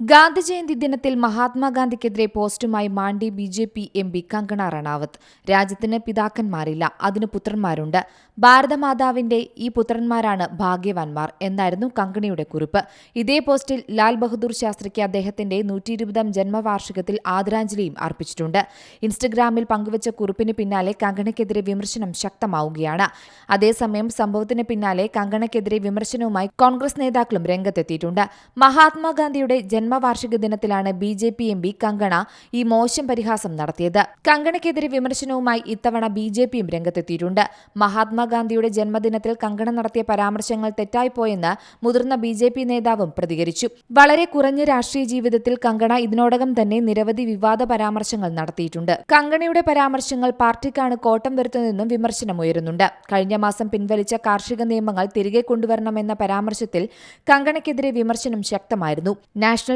ഗാന്ധി ജയന്തി ദിനത്തിൽ മഹാത്മാഗാന്ധിക്കെതിരെ പോസ്റ്റുമായി Mandi B J P M P Kangana Ranaut. രാജ്യത്തിന് പിതാക്കന്മാരില്ല അതിന് പുത്രന്മാരുണ്ട്. ഭാരതമാതാവിന്റെ ഈ പുത്രന്മാരാണ് ഭാഗ്യവാന്മാർ എന്നായിരുന്നു കങ്കണയുടെ കുറിപ്പ്. ഇതേ പോസ്റ്റിൽ ലാൽ ബഹദൂർ ശാസ്ത്രിക്ക് അദ്ദേഹത്തിന്റെ നൂറ്റി ഇരുപതാം ജന്മവാർഷികത്തിൽ ആദരാഞ്ജലിയും അർപ്പിച്ചിട്ടുണ്ട്. ഇൻസ്റ്റഗ്രാമിൽ പങ്കുവച്ച കുറിപ്പിന് പിന്നാലെ കങ്കണയ്ക്കെതിരെ വിമർശനം ശക്തമാവുകയാണ്. അതേസമയം സംഭവത്തിന് പിന്നാലെ കങ്കണയ്ക്കെതിരെ വിമർശനവുമായി കോൺഗ്രസ് നേതാക്കളും രംഗത്തെത്തിയിട്ടുണ്ട്. മഹാത്മാഗാന്ധിയുടെ ജന്മവാർഷിക ദിനത്തിലാണ് B J P M P Kangana ഈ മോശം പരിഹാസം നടത്തിയത്. കങ്കണയ്ക്കെതിരെ വിമർശനവുമായി ഇത്തവണ ബി ജെ പിയും രംഗത്തെത്തിയിട്ടുണ്ട്. മഹാത്മാഗാന്ധിയുടെ ജന്മദിനത്തിൽ കങ്കണ നടത്തിയ പരാമർശങ്ങൾ തെറ്റായിപ്പോയെന്ന് മുതിർന്ന ബി ജെ പി നേതാവും പ്രതികരിച്ചു. വളരെ കുറഞ്ഞ രാഷ്ട്രീയ ജീവിതത്തിൽ കങ്കണ ഇതിനോടകം തന്നെ നിരവധി വിവാദ പരാമർശങ്ങൾ നടത്തിയിട്ടുണ്ട്. കങ്കണയുടെ പരാമർശങ്ങൾ പാർട്ടിക്കാണ് കോട്ടം വരുത്തുന്നതെന്നും വിമർശനമുയരുന്നുണ്ട് കഴിഞ്ഞ മാസം പിൻവലിച്ച കാർഷിക നിയമങ്ങൾ തിരികെ കൊണ്ടുവരണമെന്ന പരാമർശത്തിൽ കങ്കണയ്ക്കെതിരെ വിമർശനം ശക്തമായിരുന്നു. National